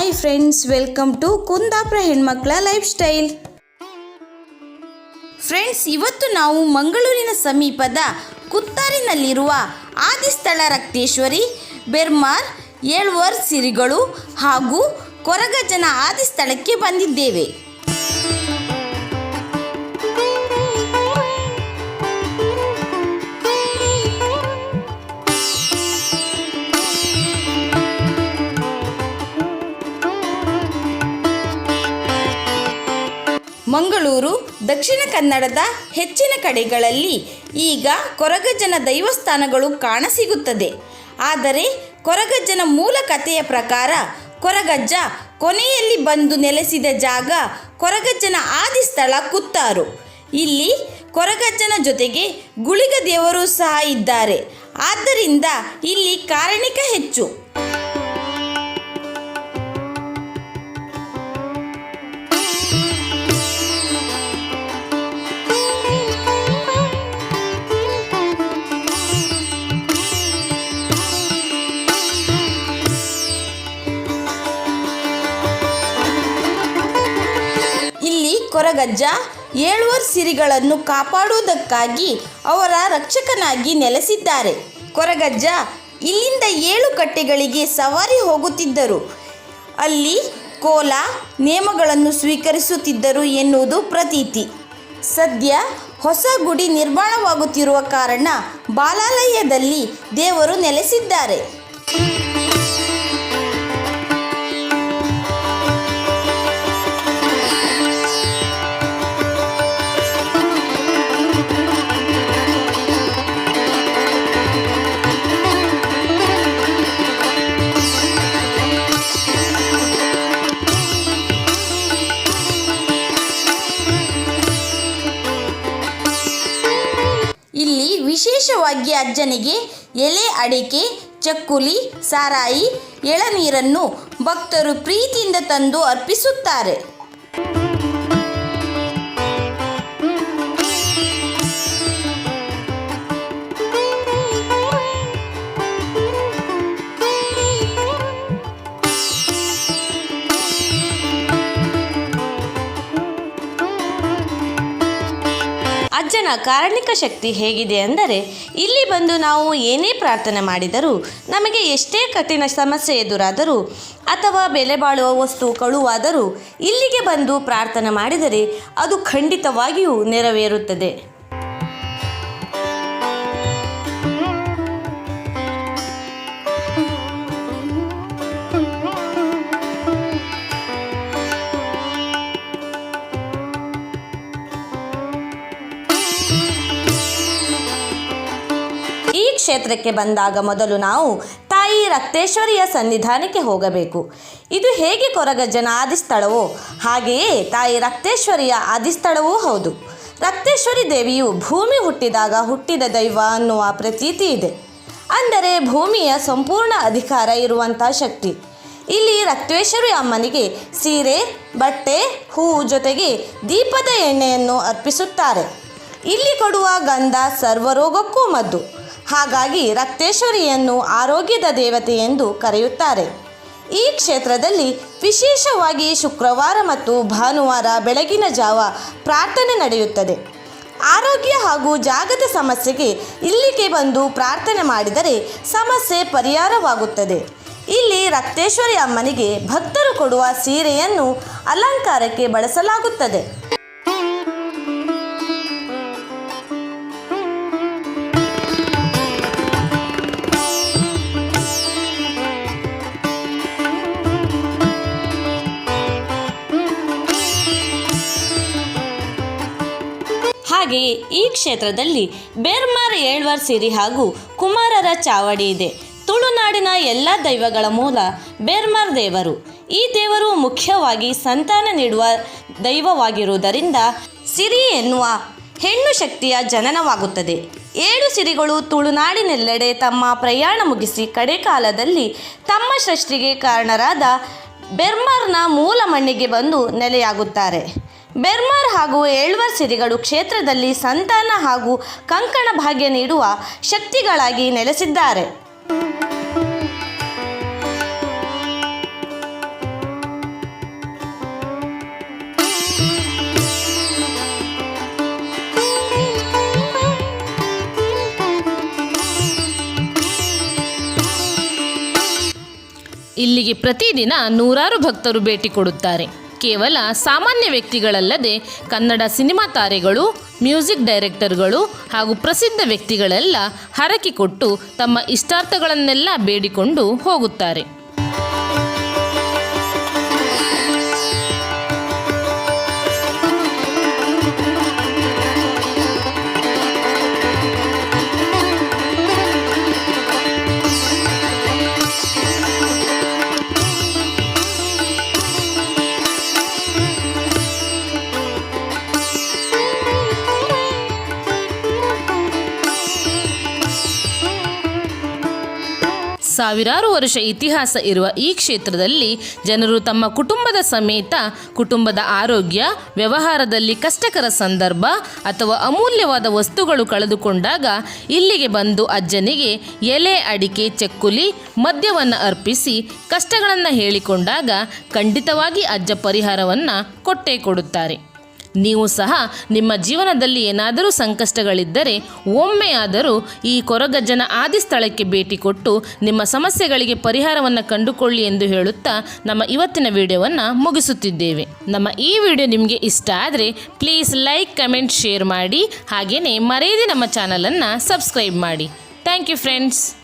Hi friends welcome to Kundapura ಹೆಣ್ಮಕ್ಳ life style friends ಇವತ್ತು ನಾವು ಮಂಗಳೂರಿನ ಸಮೀಪದ ಕುತ್ತಾರಿನಲ್ಲಿರುವ ಆದಿಸ್ಥಳ ರಕ್ತೇಶ್ವರಿ, ಬೆರ್ಮಾರ್, ಏಳ್ವರ್ ಸಿರಿಗಳು ಹಾಗೂ ಕೊರಗಜನ ಆದಿಸ್ಥಳಕ್ಕೆ ಬಂದಿದ್ದೇವೆ. ಮಂಗಳೂರು, ದಕ್ಷಿಣ ಕನ್ನಡದ ಹೆಚ್ಚಿನ ಕಡೆಗಳಲ್ಲಿ ಈಗ ಕೊರಗಜ್ಜನ ದೈವಸ್ಥಾನಗಳು ಕಾಣಸಿಗುತ್ತದೆ. ಆದರೆ ಕೊರಗಜ್ಜನ ಮೂಲ ಕಥೆಯ ಪ್ರಕಾರ ಕೊರಗಜ್ಜ ಕೊನೆಯಲ್ಲಿ ಬಂದು ನೆಲೆಸಿದ ಜಾಗ ಕೊರಗಜ್ಜನ ಆದಿ ಸ್ಥಳ ಕುತ್ತಾರು. ಇಲ್ಲಿ ಕೊರಗಜ್ಜನ ಜೊತೆಗೆ ಗುಳಿಗ ದೇವರು ಸಹ ಇದ್ದಾರೆ. ಆದ್ದರಿಂದ ಇಲ್ಲಿ ಕಾರಣಿಕ ಹೆಚ್ಚು. ಕೊರಗಜ್ಜ ಏಳುವರ್ ಸಿರಿಗಳನ್ನು ಕಾಪಾಡುವುದಕ್ಕಾಗಿ ಅವರ ರಕ್ಷಕನಾಗಿ ನೆಲೆಸಿದ್ದಾರೆ. ಕೊರಗಜ್ಜ ಇಲ್ಲಿಂದ ಏಳು ಕಟ್ಟೆಗಳಿಗೆ ಸವಾರಿ ಹೋಗುತ್ತಿದ್ದರು. ಅಲ್ಲಿ ಕೋಲ ನಿಯಮಗಳನ್ನು ಸ್ವೀಕರಿಸುತ್ತಿದ್ದರು ಎನ್ನುವುದು ಪ್ರತೀತಿ. ಸದ್ಯ ಹೊಸ ಗುಡಿ ನಿರ್ಮಾಣವಾಗುತ್ತಿರುವ ಕಾರಣ ಬಾಲಾಲಯದಲ್ಲಿ ದೇವರು ನೆಲೆಸಿದ್ದಾರೆ. ವಿಶೇಷವಾಗಿ ಅಜ್ಜನಿಗೆ ಎಲೆ ಅಡಿಕೆ ಚಕ್ಕುಲಿ ಸಾರಾಯಿ ಎಳನೀರನ್ನು ಭಕ್ತರು ಪ್ರೀತಿಯಿಂದ ತಂದು ಅರ್ಪಿಸುತ್ತಾರೆ. ಅಜ್ಜನ ಕಾರಣಿಕ ಶಕ್ತಿ ಹೇಗಿದೆ ಅಂದರೆ, ಇಲ್ಲಿ ಬಂದು ನಾವು ಏನೇ ಪ್ರಾರ್ಥನೆ ಮಾಡಿದರೂ, ನಮಗೆ ಎಷ್ಟೇ ಕಠಿಣ ಸಮಸ್ಯೆ ಎದುರಾದರೂ, ಅಥವಾ ಬೆಲೆ ಬಾಳುವ ವಸ್ತು ಕಳುವಾದರೂ, ಇಲ್ಲಿಗೆ ಬಂದು ಪ್ರಾರ್ಥನೆ ಮಾಡಿದರೆ ಅದು ಖಂಡಿತವಾಗಿಯೂ ನೆರವೇರುತ್ತದೆ. ಕ್ಷೇತ್ರಕ್ಕೆ ಬಂದಾಗ ಮೊದಲು ನಾವು ತಾಯಿ ರಕ್ತೇಶ್ವರಿಯ ಸನ್ನಿಧಾನಕ್ಕೆ ಹೋಗಬೇಕು. ಇದು ಹೇಗೆ ಕೊರಗಜ್ಜನ ಆದಿಸ್ಥಳವೋ, ಹಾಗೆಯೇ ತಾಯಿ ರಕ್ತೇಶ್ವರಿಯ ಆದಿಸ್ಥಳವೂ ಹೌದು. ರಕ್ತೇಶ್ವರಿ ದೇವಿಯು ಭೂಮಿ ಹುಟ್ಟಿದಾಗ ಹುಟ್ಟಿದ ದೈವ ಅನ್ನುವ ಪ್ರತೀತಿ ಇದೆ. ಅಂದರೆ ಭೂಮಿಯ ಸಂಪೂರ್ಣ ಅಧಿಕಾರ ಇರುವಂಥ ಶಕ್ತಿ. ಇಲ್ಲಿ ರಕ್ತೇಶ್ವರಿ ಅಮ್ಮನಿಗೆ ಸೀರೆ, ಬಟ್ಟೆ ಹೂವು ಜೊತೆಗೆ ದೀಪದ ಎಣ್ಣೆಯನ್ನು ಅರ್ಪಿಸುತ್ತಾರೆ. ಇಲ್ಲಿ ಕೊಡುವ ಗಂಧ ಸರ್ವರೋಗಕ್ಕೂ ಮದ್ದು. ಹಾಗಾಗಿ ರಕ್ತೇಶ್ವರಿಯನ್ನು ಆರೋಗ್ಯದ ದೇವತೆ ಎಂದು ಕರೆಯುತ್ತಾರೆ. ಈ ಕ್ಷೇತ್ರದಲ್ಲಿ ವಿಶೇಷವಾಗಿ ಶುಕ್ರವಾರ ಮತ್ತು ಭಾನುವಾರ ಬೆಳಗಿನ ಜಾವ ಪ್ರಾರ್ಥನೆ ನಡೆಯುತ್ತದೆ. ಆರೋಗ್ಯ ಹಾಗೂ ಜಾಗದ ಸಮಸ್ಯೆಗೆ ಇಲ್ಲಿಗೆ ಬಂದು ಪ್ರಾರ್ಥನೆ ಮಾಡಿದರೆ ಸಮಸ್ಯೆ ಪರಿಹಾರವಾಗುತ್ತದೆ. ಇಲ್ಲಿ ರಕ್ತೇಶ್ವರಿ ಅಮ್ಮನಿಗೆ ಭಕ್ತರು ಕೊಡುವ ಸೀರೆಯನ್ನು ಅಲಂಕಾರಕ್ಕೆ ಬಳಸಲಾಗುತ್ತದೆ. ಹಾಗೆಯೇ ಈ ಕ್ಷೇತ್ರದಲ್ಲಿ ಬೇರ್ಮಾರ್ ಏಳ್ವರ್ ಸಿರಿ ಹಾಗೂ ಕುಮಾರರ ಚಾವಡಿ ಇದೆ. ತುಳುನಾಡಿನ ಎಲ್ಲ ದೈವಗಳ ಮೂಲ ಬೇರ್ಮಾರ್ ದೇವರು. ಈ ದೇವರು ಮುಖ್ಯವಾಗಿ ಸಂತಾನ ನೀಡುವ ದೈವವಾಗಿರುವುದರಿಂದ ಸಿರಿ ಎನ್ನುವ ಹೆಣ್ಣು ಶಕ್ತಿಯ ಜನನವಾಗುತ್ತದೆ. ಏಳು ಸಿರಿಗಳು ತುಳುನಾಡಿನೆಲ್ಲೆಡೆ ತಮ್ಮ ಪ್ರಯಾಣ ಮುಗಿಸಿ ಕಡೆಕಾಲದಲ್ಲಿ ತಮ್ಮ ಸೃಷ್ಟಿಗೆ ಕಾರಣರಾದ ಬೆರ್ಮಾರ್ನ ಮೂಲ ಮಣ್ಣಿಗೆ ಬಂದು ನೆಲೆಯಾಗುತ್ತಾರೆ. ಬೆರ್ಮರ್ ಹಾಗೂ ಏಳ್ವರ್ ಸಿರಿಗಳು ಕ್ಷೇತ್ರದಲ್ಲಿ ಸಂತಾನ ಹಾಗೂ ಕಂಕಣ ಭಾಗ್ಯ ನೀಡುವ ಶಕ್ತಿಗಳಾಗಿ ನೆಲೆಸಿದ್ದಾರೆ. ಇಲ್ಲಿಗೆ ಪ್ರತಿದಿನ ನೂರಾರು ಭಕ್ತರು ಭೇಟಿ ಕೊಡುತ್ತಾರೆ. ಕೇವಲ ಸಾಮಾನ್ಯ ವ್ಯಕ್ತಿಗಳಲ್ಲದೆ ಕನ್ನಡ ಸಿನಿಮಾ ತಾರೆಗಳು, ಮ್ಯೂಸಿಕ್ ಡೈರೆಕ್ಟರ್ಗಳು ಹಾಗೂ ಪ್ರಸಿದ್ಧ ವ್ಯಕ್ತಿಗಳೆಲ್ಲ ಹರಕೆ ಕೊಟ್ಟು ತಮ್ಮ ಇಷ್ಟಾರ್ಥಗಳನ್ನೆಲ್ಲ ಬೇಡಿಕೊಂಡು ಹೋಗುತ್ತಾರೆ. ಸಾವಿರಾರು ವರ್ಷ ಇತಿಹಾಸ ಇರುವ ಈ ಕ್ಷೇತ್ರದಲ್ಲಿ ಜನರು ತಮ್ಮ ಕುಟುಂಬದ ಸಮೇತ ಕುಟುಂಬದ ಆರೋಗ್ಯ, ವ್ಯವಹಾರದಲ್ಲಿ ಕಷ್ಟಕರ ಸಂದರ್ಭ ಅಥವಾ ಅಮೂಲ್ಯವಾದ ವಸ್ತುಗಳು ಕಳೆದುಕೊಂಡಾಗ ಇಲ್ಲಿಗೆ ಬಂದು ಅಜ್ಜನಿಗೆ ಎಲೆ, ಅಡಿಕೆ, ಚಕ್ಕುಲಿ, ಮದ್ಯವನ್ನು ಅರ್ಪಿಸಿ ಕಷ್ಟಗಳನ್ನು ಹೇಳಿಕೊಂಡಾಗ ಖಂಡಿತವಾಗಿ ಅಜ್ಜ ಪರಿಹಾರವನ್ನು ಕೊಟ್ಟೇ ಕೊಡುತ್ತಾರೆ. ನೀವು ಸಹ ನಿಮ್ಮ ಜೀವನದಲ್ಲಿ ಏನಾದರೂ ಸಂಕಷ್ಟಗಳಿದ್ದರೆ ಒಮ್ಮೆಯಾದರೂ ಈ ಕೊರಗಜ್ಜನ ಆದಿ ಸ್ಥಳಕ್ಕೆ ಭೇಟಿ ಕೊಟ್ಟು ನಿಮ್ಮ ಸಮಸ್ಯೆಗಳಿಗೆ ಪರಿಹಾರವನ್ನು ಕಂಡುಕೊಳ್ಳಿ ಎಂದು ಹೇಳುತ್ತಾ ನಮ್ಮ ಇವತ್ತಿನ ವಿಡಿಯೋವನ್ನು ಮುಗಿಸುತ್ತಿದ್ದೇವೆ. ನಮ್ಮ ಈ ವಿಡಿಯೋ ನಿಮಗೆ ಇಷ್ಟ ಆದರೆ, ಪ್ಲೀಸ್ ಲೈಕ್, ಕಮೆಂಟ್, ಶೇರ್ ಮಾಡಿ ಹಾಗೆಯೇ ಮರೆಯದೆ ನಮ್ಮ ಚಾನಲನ್ನು ಸಬ್ಸ್ಕ್ರೈಬ್ ಮಾಡಿ. Thank you friends.